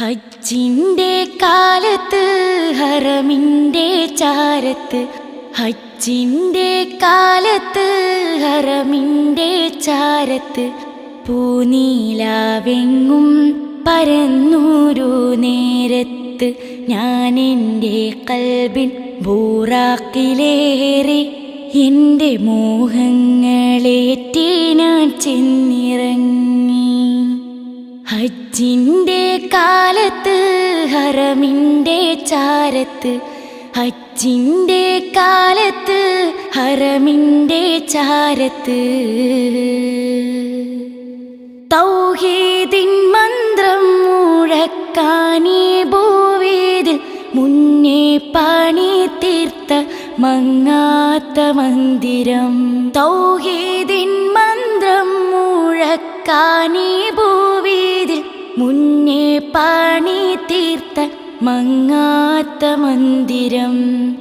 ഹജ്ജിന്റെ കാലത്ത് ഹറമിന്റെ ചാരത്ത്. ഹജ്ജിന്റെ കാലത്ത് ഹറമിന്റെ ചാരത്ത്. പൂനീലാവെങ്ങും പരന്നൂരു നേരത്ത്. ഞാൻ എന്റെ കൽബിൻ ബൂറാക്കിലേറെ എന്റെ മോഹങ്ങളേറ്റി ഹറമിന്റെ ചാരത്ത് അച്ചിന്റെ കാലത്ത് ഹരമിന്റെ ചാരത്ത്. തൗഹീദിൻ മന്ത്രം മുഴക്കാനീ ഭൂവേദിൽ മുന്നേ പണി തീർത്ത മങ്ങാത്ത മന്ദിരം. തൗഹീദിൻ മന്ത്രം മുഴക്കാനീ ഭൂവേദിൽ മുന്നേ പണി മങ്ങാത്ത മന്ദിരം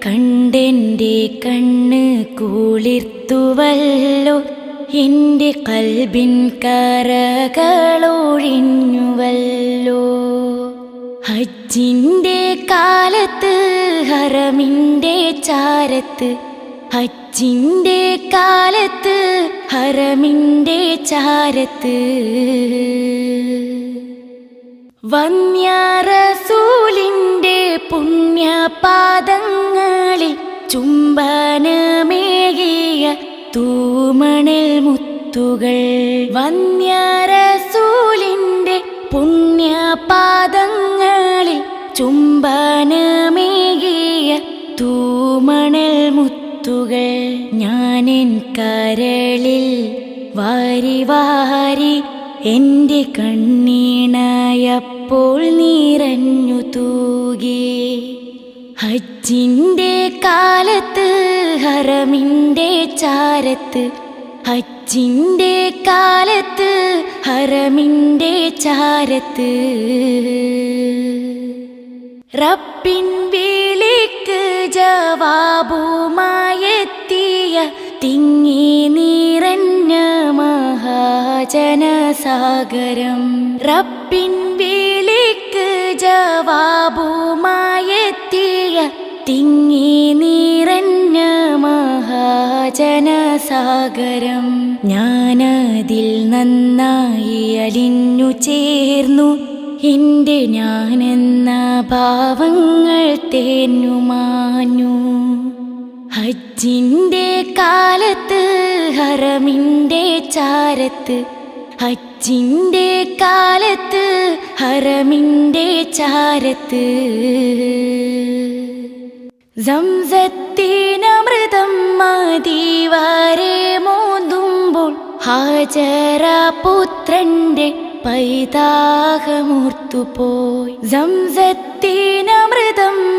കണ്ടെന്റെ കണ്ണ് കൂളിർത്തുവല്ലോ. എന്റെ കൽബിൻ കരകളോഴിഞ്ഞുവല്ലോ. ഹജ്ജിന്റെ കാലത്ത് ഹറമിന്റെ ചാരത്ത് ഹജ്ജിന്റെ കാലത്ത് ഹറമിന്റെ ചാരത്ത്. വന്യാറസൂലിന്റെ പുണ്യപാദങ്ങളിൽ ചുംബനമേകിയ തൂമണൽ മുത്തുകൾ. വന്യരസൂലിന്റെ പുണ്യപാദങ്ങളിൽ ചുംബനമേകിയ തൂമണൽ മുത്തുകൾ. ഞാനെൻ കരളിൽ വാരി വാരി എന്റെ കണ്ണീണയപ്പോൾ നീരഞ്ഞു തൂകി. ഹജ്ജിന്റെ കാലത്ത് ഹറമിന്റെ ചാരത്ത് ഹജ്ജിന്റെ കാലത്ത് ഹറമിന്റെ ചാരത്ത്. റബ്ബിൻ വിളിക്ക് ജവാബുമായെത്തിയ തിങ്ങി നിറഞ്ഞ മഹാജനസാഗരം റബ്ബിൻ വിളിക്ക് ജവാബുമായെത്തിയ തിങ്ങി നിറഞ്ഞ മഹാജനസാഗരം. ഞാനതിൽ നന്നായി അലിഞ്ഞു ചേർന്നു. എന്റെ ഞാനെന്ന ഭാവങ്ങൾ തേഞ്ഞുമാഞ്ഞു ഹജ്ജിന്റെ കാലത്ത് ഹറമിന്റെ ചാരത്ത് അച്ചിന്റെ കാലത്ത് ഹറമിന്റെ ചാരത്ത്. സംസത്തിനമൃതം മതിവാരെ മോന്തുമ്പോൾ ഹാജര പുത്രന്റെ പൈതാഹമൂർത്തുപോയി. സംസത്തിനമൃതം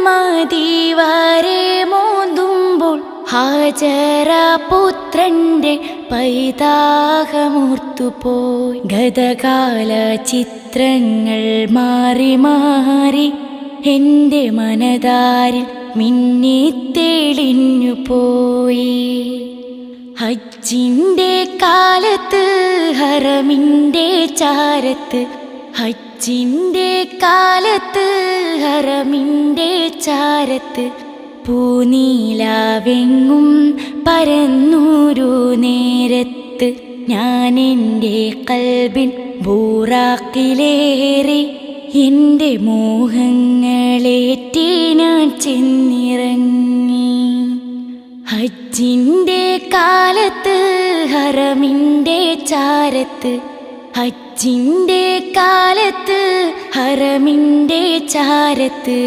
മതിവാരെ മോന്തുമ്പോൾ ഹാജര പുത്രന്റെ പൈതാഹമൂർത്തുപോയി. ഗതകാല ചിത്രങ്ങൾ മാറി മാറി എന്റെ മനതാരിൽ മിന്നിത്തെളിഞ്ഞു പോയി. ഹജ്ജിന്റെ കാലത്ത് ഹറമിന്റെ ചാരത്ത് ഹജ്ജിന്റെ കാലത്ത് ഹറമിന്റെ ചാരത്ത് പൂനീലാവെങ്ങും പരന്നൂരു നേരത്ത് ഞാൻ എന്റെ കൽബിൻ ബൂറാക്കിലേറെ എന്റെ മോഹങ്ങളേറ്റി ഞാൻ ചെന്നിറങ്ങി. ഹജ്ജിന്റെ കാലത്ത് ഹറമിന്റെ ചാരത്ത് ഹജ്ജിന്റെ കാലത്ത് ഹറമിന്റെ ചാരത്ത്.